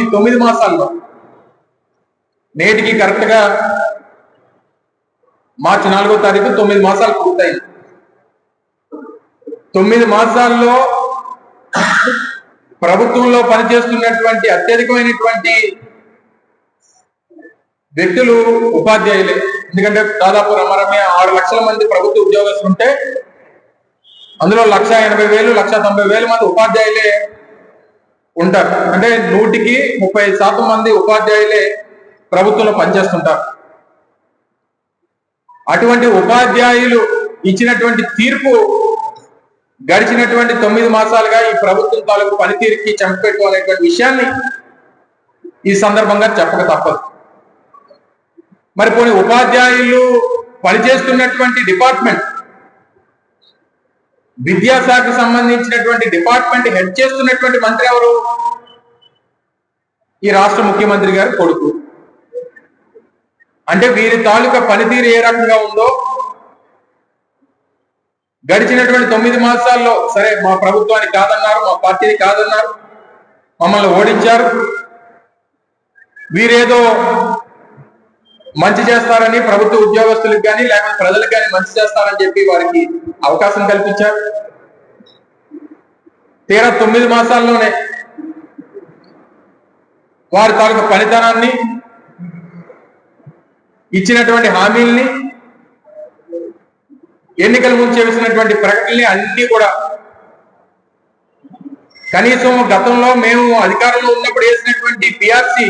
ఈ తొమ్మిది మాసాల్లో నేటికి కరెక్ట్గా మార్చి నాలుగో తారీఖు తొమ్మిది మాసాలు పూర్తయింది. తొమ్మిది మాసాల్లో ప్రభుత్వంలో పనిచేస్తున్నటువంటి అత్యధికమైనటువంటి వ్యక్తులు ఉపాధ్యాయులే. ఎందుకంటే దాదాపు రమరమే ఆరు లక్షల మంది ప్రభుత్వ ఉద్యోగస్తులు ఉంటే అందులో లక్ష ఎనభై వేలు లక్ష తొంభై వేల మంది ఉపాధ్యాయులే ఉంటారు. అంటే నూటికి ముప్పై శాతం మంది ఉపాధ్యాయులే ప్రభుత్వంలో పనిచేస్తుంటారు. అటువంటి ఉపాధ్యాయులు ఇచ్చినటువంటి తీర్పు గడిచినటువంటి తొమ్మిది మాసాలుగా ఈ ప్రభుత్వం తాలూకు పనితీరుకి చంపెట్టుకోవాలనేటువంటి విషయాన్ని ఈ సందర్భంగా చెప్పక తప్పదు. మరి కొన్ని ఉపాధ్యాయులు పనిచేస్తున్నటువంటి డిపార్ట్మెంట్ విద్యాశాఖ సంబంధించినటువంటి డిపార్ట్మెంట్ హెడ్ చేస్తున్నటువంటి మంత్రి ఎవరు? ఈ రాష్ట్ర ముఖ్యమంత్రి గారి కొడుకు. అంటే వీరి తాలూకా పనితీరు ఏ రకంగా ఉందో గడిచినటువంటి తొమ్మిది మాసాల్లో సరే మా ప్రభుత్వాన్ని కాదన్నారు మా పార్టీని కాదన్నారు మమ్మల్ని ఓడించారు. వీరేదో మంచి చేస్తారని ప్రభుత్వ ఉద్యోగస్తులకు కానీ లేకపోతే ప్రజలకు కానీ మంచి చేస్తారని చెప్పి వారికి అవకాశం కల్పించారు తీరా తొమ్మిది మాసాల్లోనే వారి తాలూకు పనితనాన్ని ఇచ్చినటువంటి హామీల్ని ఎన్నికల ముందు చేసినటువంటి ప్రకటనని అన్ని కూడా కనీసం గతంలో మేము అధికారంలో ఉన్నప్పుడు వేసినటువంటి పిఆర్సీ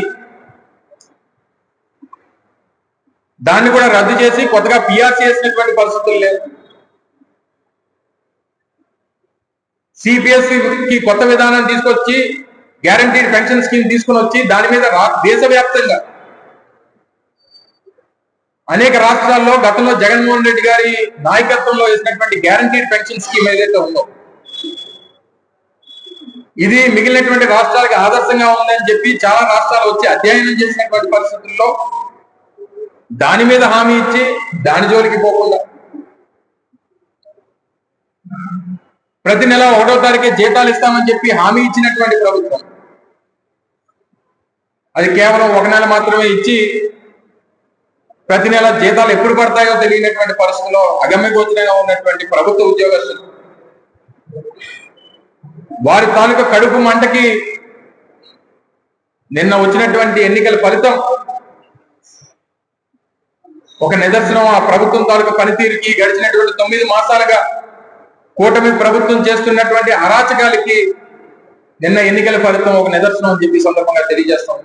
దాన్ని కూడా రద్దు చేసి కొత్తగా పిఆర్సీ వేసినటువంటి పరిస్థితులు లేవు. సిపిఎస్సి కి కొత్త విధానం తీసుకొచ్చి గ్యారంటీడ్ పెన్షన్ స్కీమ్ తీసుకుని వచ్చి దాని మీద దేశవ్యాప్తంగా అనేక రాష్ట్రాల్లో గతంలో జగన్మోహన్ రెడ్డి గారి నాయకత్వంలో వేసినటువంటి గ్యారంటీడ్ పెన్షన్ స్కీమ్ ఏదైతే ఉందో ఇది మిగిలినటువంటి రాష్ట్రాలకు ఆదర్శంగా ఉందని చెప్పి చాలా రాష్ట్రాలు వచ్చి అధ్యయనం చేసినటువంటి పరిస్థితుల్లో దాని మీద హామీ ఇచ్చి దాని జోలికి పోకుండా. ప్రతి నెల ఒకటో తారీఖే జీతాలు ఇస్తామని చెప్పి హామీ ఇచ్చినటువంటి ప్రభుత్వం. అది కేవలం ఒక నెల మాత్రమే ఇచ్చి ప్రతి నెల జీతాలు ఎప్పుడు పడతాయో తెలియనటువంటి పరిస్థితుల్లో అగమ్యగోచరంగా ఉన్నటువంటి ప్రభుత్వ ఉద్యోగస్తులు. వారి తాలూకా కడుపు మంటకి నిన్న వచ్చినటువంటి ఎన్నికల ఫలితం ఒక నిదర్శనం ఆ ప్రభుత్వం తాలూకా పనితీరుకి గడిచినటువంటి తొమ్మిది మాసాలుగా కూటమి ప్రభుత్వం చేస్తున్నటువంటి అరాచకాలకి నిన్న ఎన్నికల ఫలితం ఒక నిదర్శనం అని చెప్పి సందర్భంగా తెలియజేస్తాం.